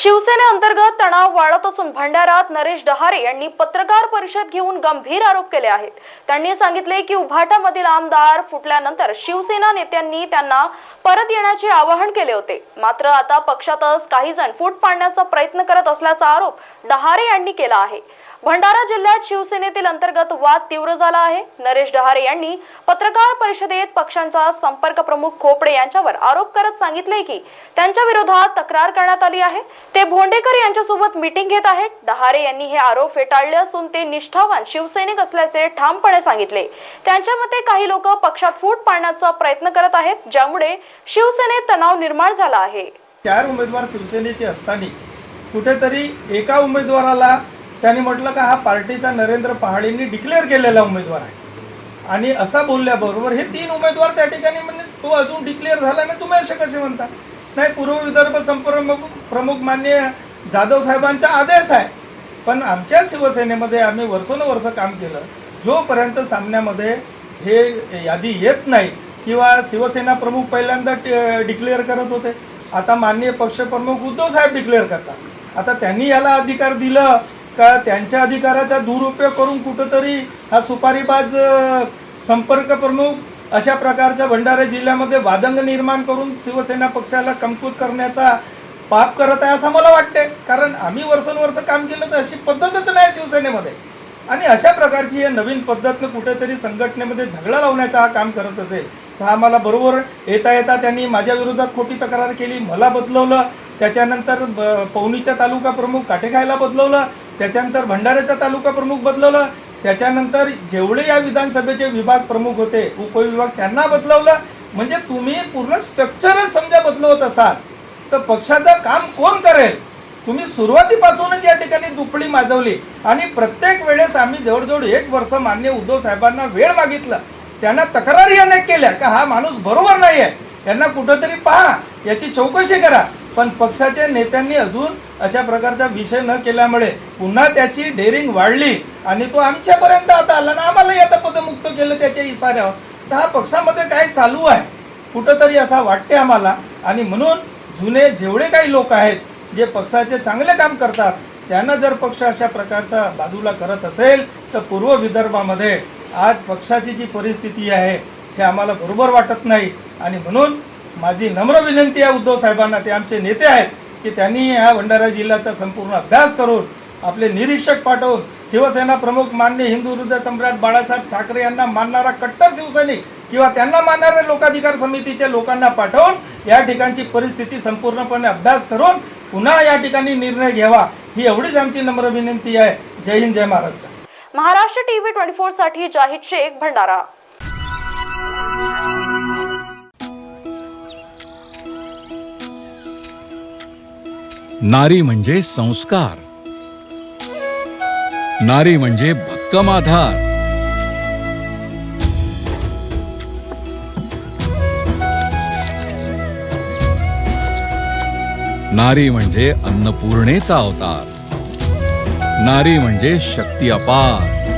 शिवसेनेअंतर्गत तणाव वाढत असून भंडाऱ्यात नरेश डहारे यांनी पत्रकार परिषद घेऊन गंभीर आरोप केले आहेत. त्यांनी सांगितले की उभाटामधील आमदार फुटल्यानंतर शिवसेना नेत्यांनी त्यांना परत येण्याचे आवाहन केले होते. मात्र आता पक्षातच काही जण फूट पाडण्याचा प्रयत्न करत असल्याचा आरोप डहारे यांनी केला आहे. भंडारा जिल्ह्यात शिवसेनेतील अंतर्गत वाद तीव्र झाला आहे. नरेश डहारे यांनी पत्रकार परिषदेत पक्षांचा संपर्क प्रमुख खोपडे यांच्यावर आरोप करत सांगितले की त्यांच्या विरोधात तक्रार करण्यात आली आहे. ते भोंडेकर यांच्यासोबत मीटिंग घेत आहेत. डहारे यांनी हे आरोप फेटाळले असून ते निष्ठावान शिवसैनिक असल्याचे ठामपणे सांगितले. त्यांच्या मते काही लोक पक्षात फूट पाडण्याचा प्रयत्न करत आहेत ज्यामुळे शिवसेनेत तणाव निर्माण झाला आहे. चार उमेदवार शिवसेनेचे असताना कुठेतरी एका उमेदवाराला त्यांनी म्हटलं का हा पार्टीचा नरेंद्र पहाडेंनी डिक्लेअर केलेला उमेदवार आहे. आणि असा बोलल्याबरोबर हे तीन उमेदवार त्या ठिकाणी म्हणजे तो अजून डिक्लेअर झाला नाही तुम्ही असे कसे म्हणता? नाही पूर्व विदर्भ संप्रमुख प्रमुख मान्य जाधव साहेबांचा आदेश आहे. पण आमच्या शिवसेनेमध्ये आम्ही वर्षोनवर्ष काम केलं. जोपर्यंत सामन्यामध्ये हे यादी येत नाही किंवा शिवसेना प्रमुख पहिल्यांदा डिक्लेअर करत होते आता माननीय पक्षप्रमुख उद्धव साहेब डिक्लेअर करतात. आता त्यांनी याला अधिकार दिलं का त्यांच्या अधिकाराचा दुरुपयोग करून कुठंतरी हा सुपारीबाज संपर्क प्रमुख अशा प्रकारच्या भंडारा जिल्ह्यामध्ये वादंग निर्माण करून शिवसेना पक्षाला कमकुत करण्याचा पाप करत आहे असं मला वाटते कारण आम्ही वर्षानुवर्ष काम केलं तर अशी पद्धतच नाही शिवसेनेमध्ये. आणि अशा प्रकारची या नवीन पद्धतनं कुठेतरी संघटनेमध्ये झगडा लावण्याचा हा काम करत असेल तर आम्हाला बरोबर येता येता त्यांनी माझ्या विरोधात खोटी तक्रार केली मला बदलवलं. त्याच्यानंतर ब- पवनीचा तालुका प्रमुख काटेखायला बदलवलं. त्याच्यानंतर भंडाऱ्याचा तालुका प्रमुख बदलवलं. त्याच्यानंतर जेवढे या विधानसभेचे विभाग प्रमुख होते उपविभाग त्यांना बदलवलं. म्हणजे तुम्ही पूर्ण स्ट्रक्चरच समजा बदलवत असाल तर पक्षाचं काम कोण करेल? तुम्ही सुरुवातीपासूनच या ठिकाणी दुपडी माजवली. आणि प्रत्येक वेळेस आम्ही जवळजवळ एक वर्ष मान्य उद्धव साहेबांना वेळ मागितलं. त्यांना तक्रारी अनेक केल्या का हा माणूस बरोबर नाही आहे यांना कुठंतरी पहा याची चौकशी करा. पण पक्षाच्या नेत्यांनी अजून अशा प्रकारचा विषय न केल्यामुळे पुन्हा त्याची डेअरिंग वाढली. आणि तो आमच्यापर्यंत आता आला ना आम्हालाही आता पदमुक्त केलं त्याच्या इशाऱ्यावर. तर हा पक्षामध्ये काय चालू आहे? कुठंतरी असा वाटते आम्हाला. आणि म्हणून जुने जेवढे काही लोक आहेत जे पक्षाचे चांगले काम करतात त्यांना जर पक्ष अशा प्रकारचा बाजूला करत असेल तर पूर्व विदर्भामध्ये आज पक्षाची जी परिस्थिती आहे हे आम्हाला बरोबर वाटत नाही. आणि म्हणून माझी नम्र विनंती आहे उद्धव साहेबांना ते आमचे नेते आहेत की त्यांनी ह्या भंडारा जिल्ह्याचा संपूर्ण अभ्यास करून आपले निरीक्षक पाठवून शिवसेना प्रमुख मान्य हिंदू हृदय सम्राट बाळासाहेब ठाकरे यांना मानणारा कट्टर शिवसैनिक किंवा त्यांना मानणाऱ्या लोकाधिकार समितीच्या लोकांना पाठवून या ठिकाणची परिस्थिती संपूर्णपणे अभ्यास करून पुन्हा या ठिकाणी निर्णय घ्यावा ही एवढीच आमची नम्र विनंती आहे. जय हिंद जय महाराष्ट्र. महाराष्ट्र टीव्ही ट्वेंटी फोरसाठी जाहीर शेख भंडारा. नारी म्हणजे संस्कार. नारी म्हणजे भक्कम आधार नारी म्हणजे अन्नपूर्णेचा अवतार. नारी म्हणजे शक्ती अपार.